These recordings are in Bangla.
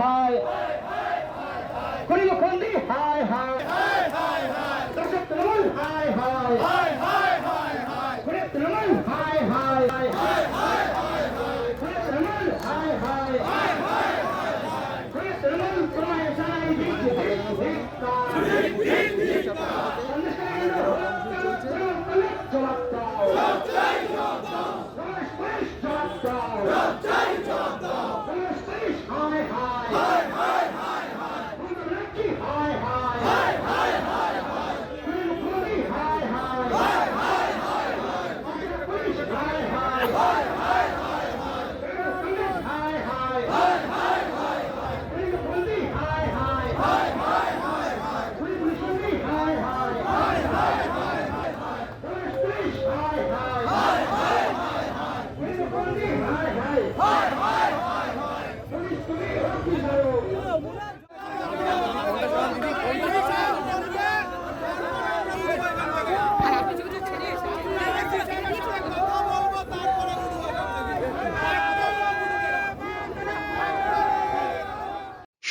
হয়।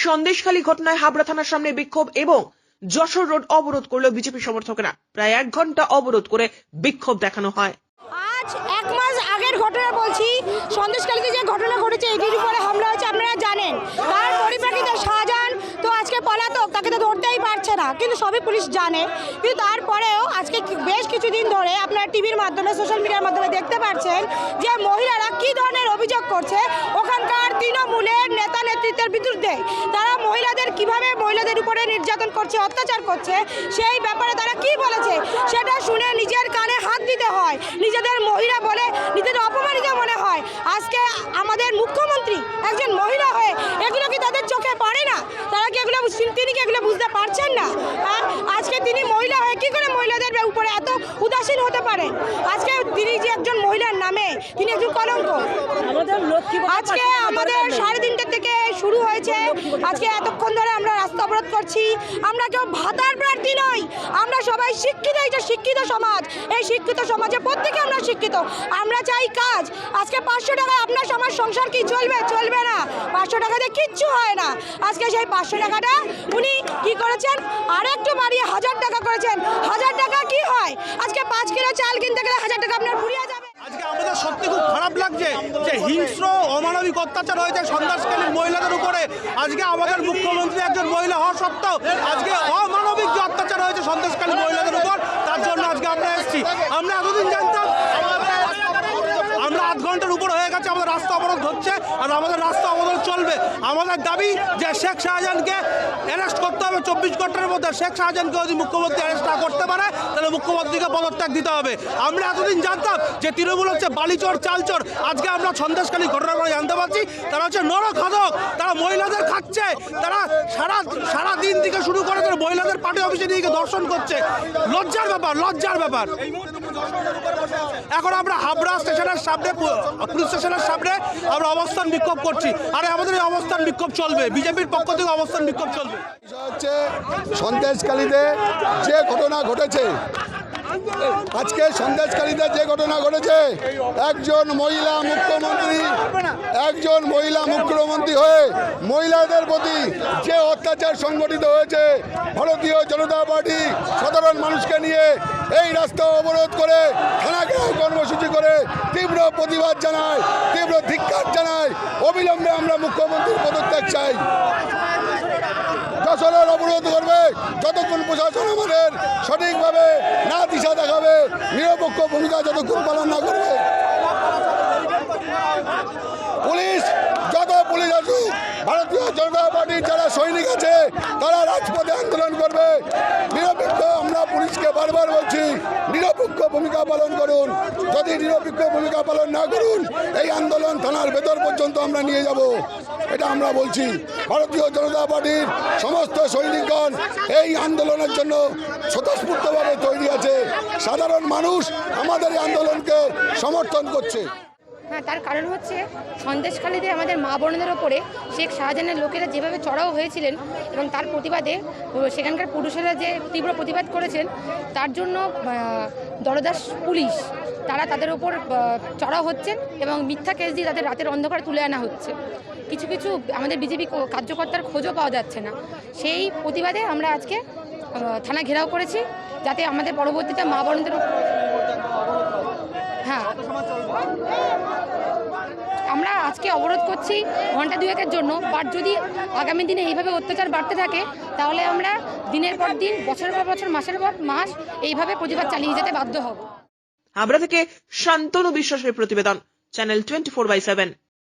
সন্দেশখালী ঘটনায় হাবড়া থানার সামনে বিক্ষোভ এবং যশোর রোড অবরোধ করল বিজেপি সমর্থকেরা প্রায় এক ঘণ্টা অবরোধ করে বিক্ষোভ দেখানো হয়। আজ এক মাস আগের ঘটনা বলছি। যে ঘটনা ঘটেছে, এটির উপরে হামলা হয়েছে, আপনারা জানেন। তার পরিপ্রেক্ষিতে শাহজাহান তো আজকে পলাতক, তাকে তো ধরতেই পারছে না। কিন্তু সবই পুলিশ জানে। কিন্তু তারপরেও আজকে বেশ কিছুদিন ধরে আপনারা টিভির মাধ্যমে, সোশ্যাল মিডিয়ার মাধ্যমে দেখতে পাচ্ছেন যে মহিলারা কি ধরনের অভিযোগ করছে। ওখানকার নেতা নেতৃত্বের বিরুদ্ধে, তারা মহিলাদের কীভাবে মহিলাদের উপরে নির্যাতন করছে, অত্যাচার করছে, সেই ব্যাপারে তারা কি বলেছে, সেটা শুনে নিজের কানে হাত দিতে হয়। নিজেদের মহিলা বলে নিজেদের অপমানিত মনে হয়। আজকে আমাদের মুখ্যমন্ত্রী একজন মহিলা হয়ে এগুলো কি তাদের চোখে পড়ে না? তারা কি এগুলো তিনি কি এগুলো বুঝতে পারছেন না? হ্যাঁ? আজকে তিনি মহিলা হয়ে কি করে মহিলাদের উপরে এত উদাসীন হতে পারে? আজকে তিনি যে একজন মহিলার তিনি একজন কলঙ্ক। আজকে আমাদের সাড়ে তিনটে থেকে শুরু হয়েছে। আজকে এতক্ষণ ধরে আমরা রাস্তা অবরোধ করছি। আমরা কেউ ভাতার প্রার্থী নই। আমরা সবাই শিক্ষিত এই যে শিক্ষিত সমাজ এই শিক্ষিত সমাজে প্রত্যেকে আমরা শিক্ষিত। আমরা চাই কাজ। আজকে পাঁচশো টাকায় আপনার সমাজ সংসার কি চলবে? চলবে না। পাঁচশো টাকাতে কিচ্ছু হয় না। আজকে সেই পাঁচশো টাকাটা উনি কি করেছেন? আর একটু বাড়িয়ে হাজার টাকা করেছেন। হাজার টাকা কি হয়? আজকে পাঁচ কিলো চাল কিনতে গেলে হাজার টাকা আপনার ফুরিয়ে যাবে আজকে আমাদের সত্যি খুব খারাপ লাগছে যে হিংস্র, অমানবিক অত্যাচার হয়েছে সন্ত্রাসকালীন মহিলাদের উপরে। আজকে আমাদের মুখ্যমন্ত্রী একজন মহিলা হওয়া সত্ত্বেও আজকে অমানবিক যে অত্যাচার হয়েছে সন্ত্রাসকালীন মহিলাদের উপর, তার জন্য আজকে আমরা এসেছি। আমরা এতদিন জানতাম, আমরা আধ ঘণ্টার উপর হয়ে গেছে, আমাদের রাস্তা অবরোধ হচ্ছে, আর আমাদের রাস্তা আমাদের দাবি যে শেখ শাহজাহানকে অ্যারেস্ট করতে হবে চব্বিশ ঘণ্টার মধ্যে। শেখ শাহজাহানকে যদি মুখ্যমন্ত্রী অ্যারেস্ট না করতে পারে, তাহলে মুখ্যমন্ত্রীকে পদত্যাগ দিতে হবে। আমরা এতদিন জানতাম যে তৃণমূল হচ্ছে বালিচর, চালচর। আজকে আমরা সন্দেশখালী ঘটনার পরে জানতে পারছি। তারা হচ্ছে নরখাদক তারা মহিলাদের খাচ্ছে। তারা সারা সারা দিন থেকে শুরু করে তারা মহিলাদের পার্টি অফিসে নিয়ে গিয়ে দর্শন করছে। লজ্জার ব্যাপার লজ্জার ব্যাপার। এখন আমরা হাবড়া স্টেশনের সামনে পুলিশ স্টেশনের সামনে আমরা অবস্থান বিক্ষোভ করছি। আরে, আমাদের এই অবস্থান বিক্ষোভ চলবে। বিজেপির পক্ষ থেকে অবস্থান বিক্ষোভ চলবে। হচ্ছে সন্দেশকালীতে যে ঘটনা ঘটেছে। আজকে সন্দেশকালীতে যে ঘটনা ঘটেছে, একজন মহিলা মুখ্যমন্ত্রী একজন মহিলা মুখ্যমন্ত্রী হয়ে মহিলাদের প্রতি যে অত্যাচার সংগঠিত হয়েছে, ভারতীয় জনতা পার্টি সাধারণ মানুষকে নিয়ে এই রাস্তা অবরোধ করে থানা ঘেরাও কর্মসূচি করে তীব্র প্রতিবাদ জানায়, তীব্র ধিক্কার জানায়। অবিলম্বে আমরা মুখ্যমন্ত্রীর পদত্যাগ চাই। যশোরের অবরোধ করবে, যতক্ষণ প্রশাসন আমাদের সঠিকভাবে না দিশা দেখাবে, নিরপেক্ষ ভূমিকা যতক্ষণ পালন না করবে। পুলিশ, যত পুলিশ আসুক, ভারতীয় জনতা পার্টির যারা সৈনিক আছে, তারা রাজপথে আন্দোলন করবে। নিরপেক্ষ আমরা পুলিশকে বারবার বলছি, নিরপেক্ষ ভূমিকা পালন করুন। যদি নিরপেক্ষ ভূমিকা পালন না করুন, এই আন্দোলন থানার ভেতর পর্যন্ত আমরা নিয়ে যাব। এটা আমরা বলছি। ভারতীয় জনতা পার্টির সমস্ত সৈনিকগণ এই আন্দোলনের জন্য স্বতঃস্ফূর্তভাবে তৈরি আছে। সাধারণ মানুষ আমাদের এই আন্দোলনকে সমর্থন করছে। হ্যাঁ তার কারণ হচ্ছে সন্দেশখালীতে আমাদের মা বোনদের ওপরে শেখ শাহজাহানের লোকেরা যেভাবে চড়াও হয়েছিলেন এবং তার প্রতিবাদে সেখানকার পুরুষেরা যে তীব্র প্রতিবাদ করেছেন, তার জন্য দরদাস পুলিশ, তারা তাদের ওপর চড়াও হচ্ছেন এবং মিথ্যা কেস দিয়ে তাদের রাতের অন্ধকার তুলে আনা হচ্ছে। কিছু কিছু আমাদের বিজেপি কার্যকর্তার খোঁজও পাওয়া যাচ্ছে না। সেই প্রতিবাদে আমরা আজকে থানা ঘেরাও করেছি, যাতে আমাদের পরবর্তীতে মা বোনদের হ্যাঁ। আমরা আজকে অবরোধ করছি ঘণ্টা দুয়েকের জন্য বাট যদি আগামী দিনে এইভাবে অত্যাচার বাড়তে থাকে তাহলে আমরা দিনের পর দিন বছরের পর বছর মাসের পর মাস এইভাবে প্রতিবাদ চালিয়ে যেতে বাধ্য হব। আমরা থেকে শান্তনু বিশ্বাসের প্রতিবেদন channel twenty four by seven